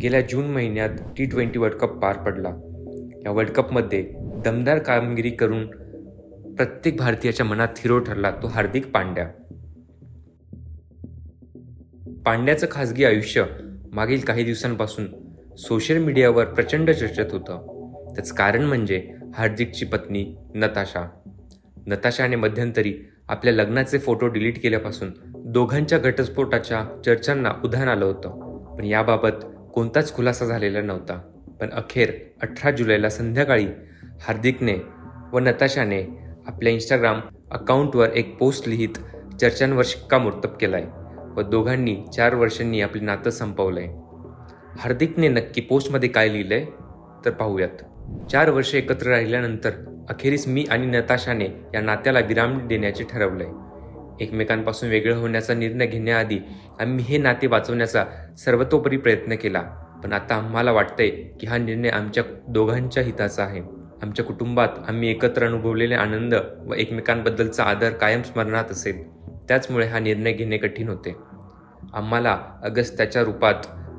गेल्या जून महिन्यात T twenty world cup पार पडला. या वर्ल्ड कपमध्ये दमदार कामगिरी करून प्रत्येक भारतीयाच्या मनात हिरो ठरला तो हार्दिक पांड्या. पांड्याचं खाजगी आयुष्य मागील काही दिवसांपासून सोशल मीडियावर प्रचंड चर्चेत होतं. त्याचं कारण म्हणजे हार्दिकची पत्नी नताशा. नताशाने मध्यंतरी आपल्या लग्नाचे फोटो डिलीट केल्यापासून दोघांच्या घटस्फोटाच्या चर्चांना उधाण आलं होतं. पण याबाबत कोणताच खुलासा झालेला नव्हता. पण अखेर अठरा जुलैला संध्याकाळी हार्दिकने व नताशाने आपल्या इंस्टाग्राम अकाउंटवर एक पोस्ट लिहित चर्चांवर शिक्कामोर्तब केलाय व दोघांनी चार वर्षांनी आपले नातं संपवलंय. हार्दिकने नक्की पोस्टमध्ये काय लिहिलंय? तर पाहूयात. चार वर्ष एकत्र राहिल्यानंतर अखेरीस मी आणि नताशाने या नात्याला विराम देण्याचे ठरवलंय. एकमेकांपासून वेगळं होण्याचा निर्णय घेण्याआधी आम्ही हे नाते वाचवण्याचा सर्वतोपरी प्रयत्न केला. पण आता आम्हाला वाटतंय की हा निर्णय आमच्या दोघांच्या हिताचा आहे. आमच्या कुटुंबात आम्ही एकत्र अनुभवलेले आनंद व एकमेकांबद्दलचा आदर कायम स्मरणात असेल. त्याचमुळे हा निर्णय घेणे कठीण होते. आम्हाला अगस्त्याच्या रूपात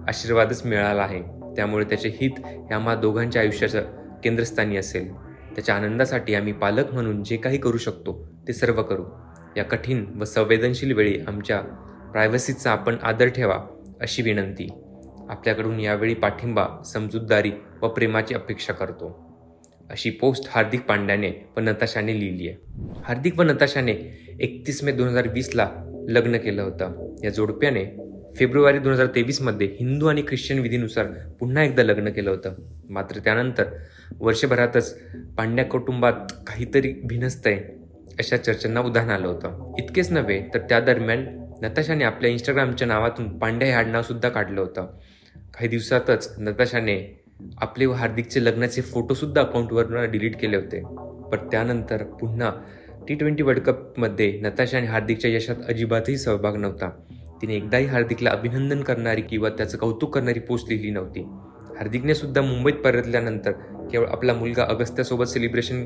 आशीर्वादच मिळाला आहे. त्यामुळे त्याचे हित हे आम्हा दोघांच्या आयुष्याचं केंद्रस्थानी असेल. त्याच्या आनंदासाठी आम्ही पालक म्हणून जे काही करू शकतो ते सर्व करू. या कठीण व संवेदनशील वेळी आमच्या प्रायव्हसीचा आपण आदर ठेवा अशी विनंती. आपल्याकडून यावेळी पाठिंबा समजूतदारी व प्रेमाची अपेक्षा करतो. अशी पोस्ट हार्दिक पांड्याने व नताशाने लिहिली आहे. हार्दिक व नताशाने एकतीस मे दोन हजार वीसला लग्न केलं होतं. या जोडप्याने फेब्रुवारी दोन हजार तेवीसमध्ये हिंदू आणि ख्रिश्चन विधीनुसार पुन्हा एकदा लग्न केलं होतं. मात्र त्यानंतर वर्षभरातच पांड्या कुटुंबात काहीतरी भिनस्तंय अशा चर्चांना उदाहरण आलं होतं. इतकेच नव्हे तर त्या दरम्यान नताशाने आपल्या इंस्टाग्रामच्या नावातून पांड्या हे आडनाव सुद्धा काढलं होतं. काही दिवसातच नताशाने आपले व हार्दिकचे लग्नाचे फोटोसुद्धा अकाउंटवरनं डिलीट केले होते. पण त्यानंतर पुन्हा टी ट्वेंटी वर्ल्ड कपमध्ये नताशा आणि हार्दिकच्या यशात अजिबातही सहभाग नव्हता. तिने एकदाही हार्दिकला अभिनंदन करणारी किंवा त्याचं कौतुक करणारी पोस्ट लिहिली नव्हती. हार्दिकने सुद्धा मुंबईत परतल्यानंतर केवळ आपला मुलगा अगस्त्यासोबत सेलिब्रेशन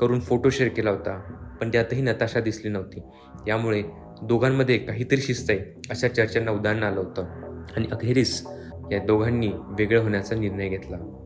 करून फोटो शेअर केला होता पण त्यातही नताशा दिसली नव्हती. यामुळे दोघांमध्ये काहीतरी शिस्त आहे अशा चर्चांना उदाहरण आलं होतं. आणि अखेरीस या दोघांनी वेगळं होण्याचा निर्णय घेतला.